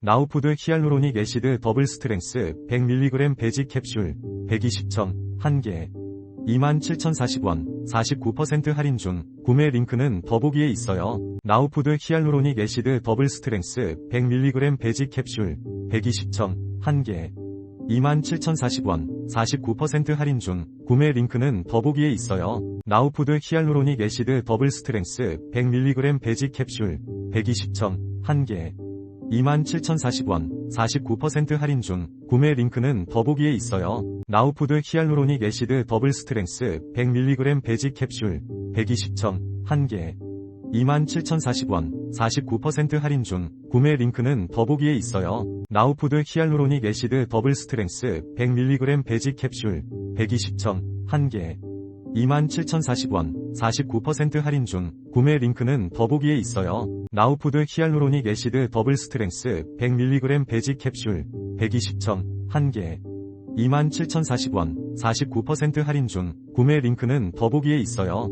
나우푸드 히알루로닉 애시드 더블 스트렝스 100mg 배지 캡슐 120점 1개 27,040원 49% 할인 중 구매 링크는 더보기에 있어요. 나우푸드 히알루로닉 애시드 더블 스트렝스 100mg 배지 캡슐 120점 1개 27,040원 49% 할인 중 구매 링크는 더보기에 있어요. 나우푸드 히알루로닉 애시드 더블 스트렝스 100mg 배지 캡슐 120점 1개 27,040원 49% 할인 중 구매 링크는 더보기에 있어요. 나우푸드 히알루로닉 애시드 더블 스트렝스 100mg 배지 캡슐 120점 1개 27,040원 49% 할인 중 구매 링크는 더보기에 있어요. 나우푸드 히알루로닉 애시드 더블 스트렝스 100mg 배지 캡슐 120점 1개 27,040원 49% 할인 중 구매 링크는 더보기에 있어요. 나우푸드 히알루로닉 애시드 더블 스트렝스 100mg 배지 캡슐 120점 1개 27,040원 49% 할인 중 구매 링크는 더보기에 있어요.